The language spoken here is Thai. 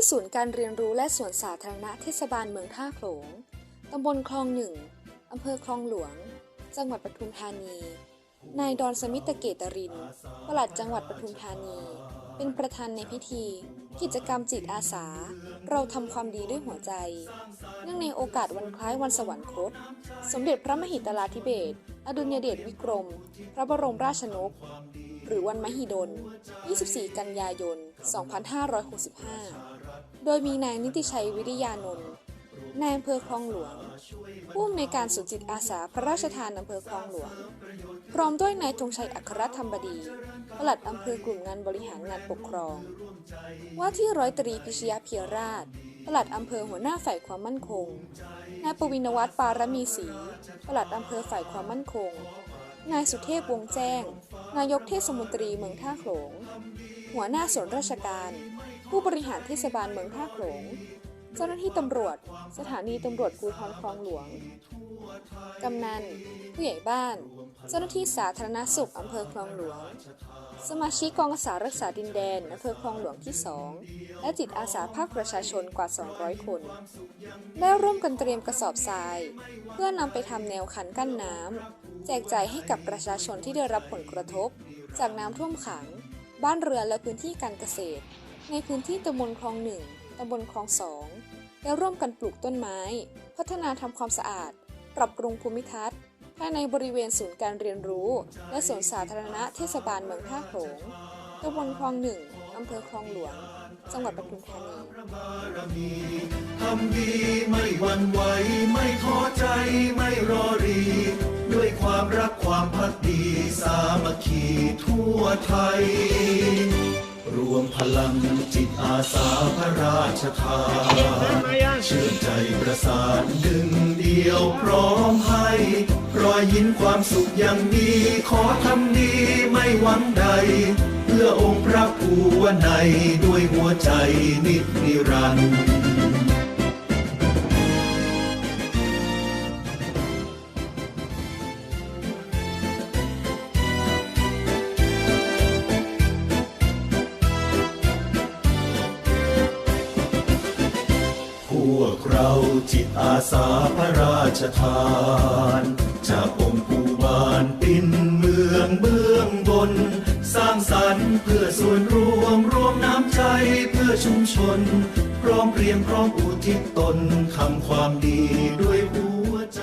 ที่ศูนย์การเรียนรู้และสวนสาธารณะเทศบาลเมืองท่าโขลง ตำบลคลองหนึ่ง อำเภอคลองหลวง จังหวัดปทุมธานี นายดอนสมิตเกตรินปลัดจังหวัดปทุมธานี เป็นประธานในพิธี กิจกรรมจิตอาสา เราทำความดีด้วยหัวใจ เนื่องในโอกาสวันคล้ายวันสวรรคต สมเด็จพระมหิดลาธิเบศอดุลยเดชวิกรม พระบรมราชนก หรือวันมหิดล 24 กันยายน 2565 โดยมีนายนิติชัยวิริยานนท์นายอำเภอคลองหลวง ผู้อำนวยการศูนย์จิตอาสาพระราชทานอำเภอคลองหลวง พร้อมด้วยนายธงชัยอัครธรรมบดีปลัดอำเภอกลุ่มงานบริหารงานปกครอง ว่าที่ร้อยตรีพิชยาเพียราชปลัดอำเภอหัวหน้าฝ่ายความมั่นคง นายปวินวัฒน์ปารมีศรีปลัดอำเภอฝ่ายความมั่นคง นายสุเทพวงแจ้ง นายกเทศมนตรีเมืองท่าโขลง หัวหน้าส่วนราชการ ผู้บริหารเทศบาลเมืองท่าโขลง เจ้าหน้าที่ตำรวจ สถานีตำรวจภูธรคลองหลวง กำนัน ผู้ใหญ่บ้าน เจ้าหน้าที่สาธารณสุขอำเภอคลองหลวง สมาชิกกองอาสารักษาดินแดนอำเภอคลองหลวงที่ 2 และจิตอาสาภาคประชาชนกว่า 200 คน ได้ร่วมกันเตรียมกระสอบทราย เพื่อนำไปทำแนวคันกั้นน้ำแจกจ่ายให้กับประชาชนที่ได้รับผลกระทบ จากน้ำท่วมขัง บ้านเรือนและพื้นที่การเกษตร ในพื้นที่ตำบลคลองหนึ่งตำบลคลองสองและร่วมกันปลูกต้นไม้ พัฒนาทำความสะอาด ปรับปรุงภูมิทัศน์ภายในบริเวณศูนย์การเรียนรู้ และสวนสาธารณะเทศบาลเมืองท่าโขงตำบลคลองหนึ่งอำเภอคลองหลวง จังหวัดปทุมธานีทำดีไม่หวั่นไหวไม่ท้อใจไม่รอรี ด้วยความรักความพักดี สามัคคีทั่วไทย รวมพลังจิตอาสาพระราชทานเชื่อใจประสานดึงเดียวพร้อมให้รอยยิ้มความสุขอย่างดีขอทำดีไม่หวังใด เพื่อองค์พระภูวนัยด้วยหัวใจนิจนิรันดร์ เราจิตอาสาพระราชทาน จากองค์ภูบาลปินเมืองเบื้องบน สร้างสรรค์เพื่อส่วนรวมรวมน้ำใจเพื่อชุมชน พร้อมเพรียงพร้อมอุทิศตนทำความดีด้วยหัวใจ